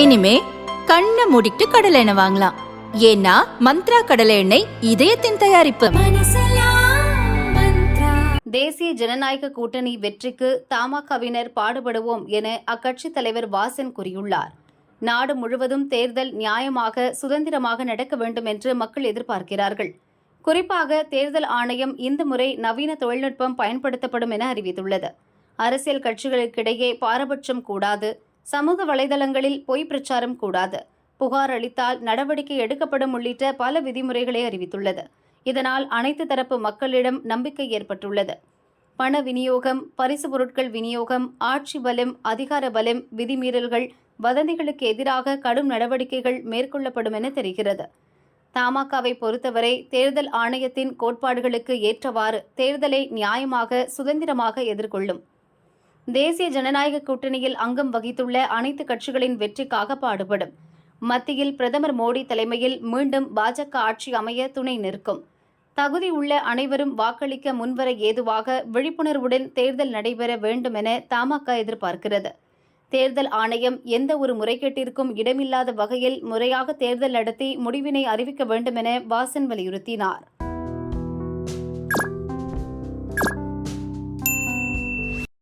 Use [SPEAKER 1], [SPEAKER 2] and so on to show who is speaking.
[SPEAKER 1] இனிமே கண்ணை மூடிட்டு கடலை எண்ணெய் வாங்கலாம். ஏன்னா மந்த்ரா கடலை எண்ணெய் இதயத்தின் தயாரிப்பு.
[SPEAKER 2] தேசிய ஜனநாயக கூட்டணி வெற்றிக்கு தமாகவினர் பாடுபடுவோம் என அக்கட்சி தலைவர் வாசன் கூறியுள்ளார். நாடு முழுவதும் தேர்தல் நியாயமாக சுதந்திரமாக நடக்க வேண்டும் என்று மக்கள் எதிர்பார்க்கிறார்கள். குறிப்பாக தேர்தல் ஆணையம் இந்த முறை நவீன தொழில்நுட்பம் பயன்படுத்தப்படும் என அறிவித்துள்ளது. அரசியல் கட்சிகளுக்கிடையே பாரபட்சம் கூடாது சமூக வலைதளங்களில் பொய் பிரச்சாரம் கூடாது. புகார் அளித்தால் நடவடிக்கை எடுக்கப்படும் உள்ளிட்ட பல விதிமுறைகளை அறிவித்துள்ளது. இதனால் அனைத்து தரப்பு மக்களிடம் நம்பிக்கை ஏற்பட்டுள்ளது. பண விநியோகம் பரிசு பொருட்கள் விநியோகம் ஆட்சி பலம் அதிகார பலம் விதிமீறல்கள் வதந்திகளுக்கு எதிராக கடும் நடவடிக்கைகள் மேற்கொள்ளப்படும் என தெரிகிறது. தமாகவை பொறுத்தவரை தேர்தல் ஆணையத்தின் கோட்பாடுகளுக்கு ஏற்றவாறு தேர்தலை நியாயமாக சுதந்திரமாக எதிர்கொள்ளும். தேசிய ஜனநாயக கூட்டணியில் அங்கம் வகித்துள்ள அனைத்து கட்சிகளின் வெற்றிக்காக பாடுபடும். மத்தியில் பிரதமர் மோடி தலைமையில் மீண்டும் பாஜக ஆட்சி அமைய துணை நிற்கும். தகுதி உள்ள அனைவரும் வாக்களிக்க முன்வர ஏதுவாக விழிப்புணர்வுடன் தேர்தல் நடைபெற வேண்டும் என தமாக எதிர்பார்க்கிறது. தேர்தல் ஆணையம் எந்த ஒரு முறைகேட்டிற்கும் இடமில்லாத வகையில் முறையாக தேர்தல் நடத்தி முடிவினை அறிவிக்க வேண்டும் என வாசன் வலியுறுத்தினார்.